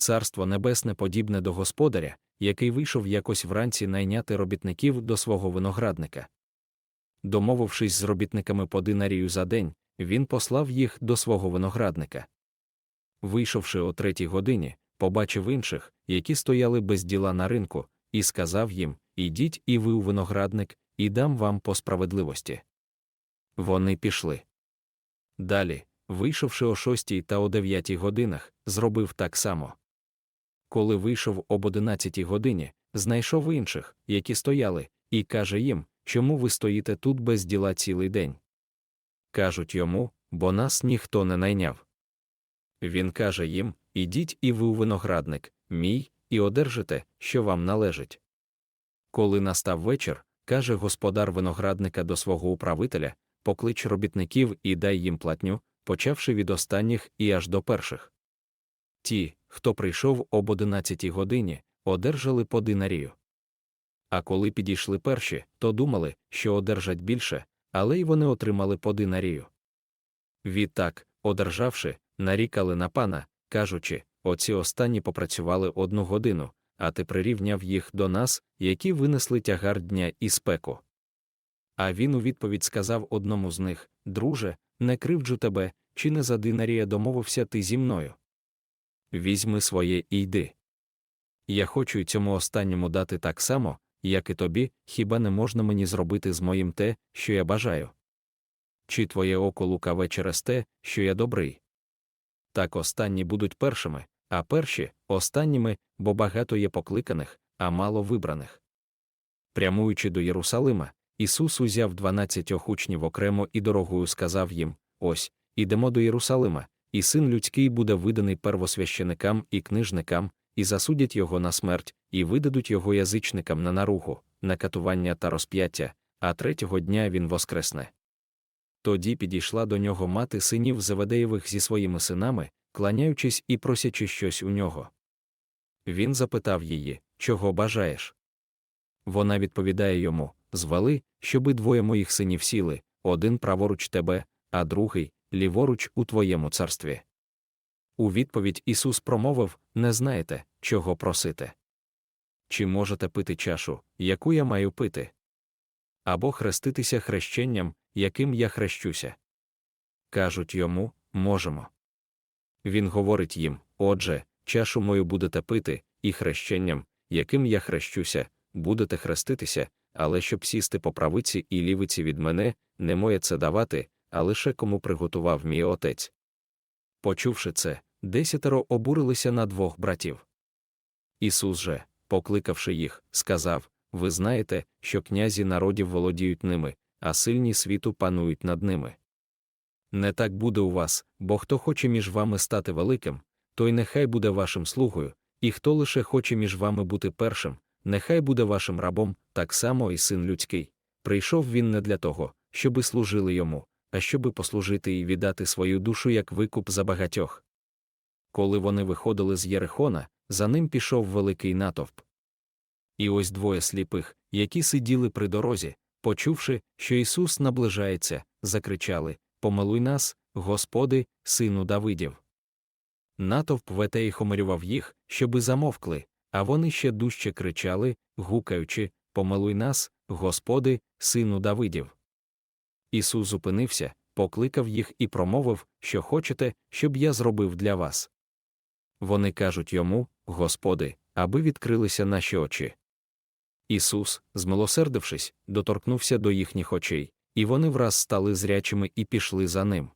Царство небесне подібне до господаря, який вийшов якось вранці найняти робітників до свого виноградника. Домовившись з робітниками по динарію за день, він послав їх до свого виноградника. Вийшовши о третій годині, побачив інших, які стояли без діла на ринку, і сказав їм: Ідіть і ви у виноградник, і дам вам по справедливості. Вони пішли. Далі, вийшовши о шостій та о дев'ятій годинах, зробив так само. Коли вийшов об одинадцятій годині, знайшов інших, які стояли, і каже їм, чому ви стоїте тут без діла цілий день. Кажуть йому, бо нас ніхто не найняв. Він каже їм: Ідіть і ви у виноградник, мій, і одержите, що вам належить. Коли настав вечір, каже господар виноградника до свого управителя, поклич робітників і дай їм платню, почавши від останніх і аж до перших. Ті, хто прийшов об одинадцятій годині, одержали по динарію. А коли підійшли перші, то думали, що одержать більше, але й вони отримали по динарію. Відтак, одержавши, нарікали на пана, кажучи, оці останні попрацювали одну годину, а ти прирівняв їх до нас, які винесли тягар дня і спеку. А він у відповідь сказав одному з них Друже, не кривджу тебе, чи не за динарія домовився ти зі мною. Візьми своє і йди. Я хочу й цьому останньому дати так само, як і тобі, хіба не можна мені зробити з моїм те, що я бажаю? Чи твоє око лукаве через те, що я добрий? Так останні будуть першими, а перші останніми, бо багато є покликаних, а мало вибраних. Прямуючи до Єрусалима, Ісус узяв дванадцятьох учнів окремо і дорогою сказав їм: Ось, ідемо до Єрусалима, і син людський буде виданий первосвященикам і книжникам, і засудять його на смерть, і видадуть його язичникам на наругу, на катування та розп'яття, а третього дня він воскресне. Тоді підійшла до нього мати синів Зеведеєвих зі своїми синами, кланяючись і просячи щось у нього. Він запитав її, чого бажаєш. Вона відповідає йому звали, щоби двоє моїх синів сіли, один праворуч тебе, а другий ліворуч у твоєму царстві. У відповідь Ісус промовив Не знаєте, чого просите. Чи можете пити чашу, яку я маю пити? Або хреститися хрещенням, яким я хрещуся? Кажуть йому можемо. Він говорить їм Отже, чашу мою будете пити, і хрещенням, яким я хрещуся, будете хреститися, але щоб сісти по правиці і лівиці від мене, не моє це давати, а лише кому приготував мій отець. Почувши це, десятеро обурилися на двох братів. Ісус же, покликавши їх, сказав Ви знаєте, що князі народів володіють ними, а сильні світу панують над ними. Не так буде у вас, бо хто хоче між вами стати великим, той нехай буде вашим слугою, і хто лише хоче між вами бути першим, нехай буде вашим рабом, так само і син людський. Прийшов він не для того, щоби служили йому, а щоби послужити і віддати свою душу як викуп за багатьох. Коли вони виходили з Єрихона, за ним пішов великий натовп. І ось двоє сліпих, які сиділи при дорозі, почувши, що Ісус наближається, закричали Помилуй нас, Господи, сину Давидів. Натовп вете і хомарював їх, щоби замовкли, а вони ще дужче кричали, гукаючи Помилуй нас, Господи, сину Давидів. Ісус зупинився, покликав їх і промовив, що хочете, щоб я зробив для вас. Вони кажуть йому, Господи, аби відкрилися наші очі. Ісус, змилосердившись, доторкнувся до їхніх очей, і вони враз стали зрячими і пішли за ним.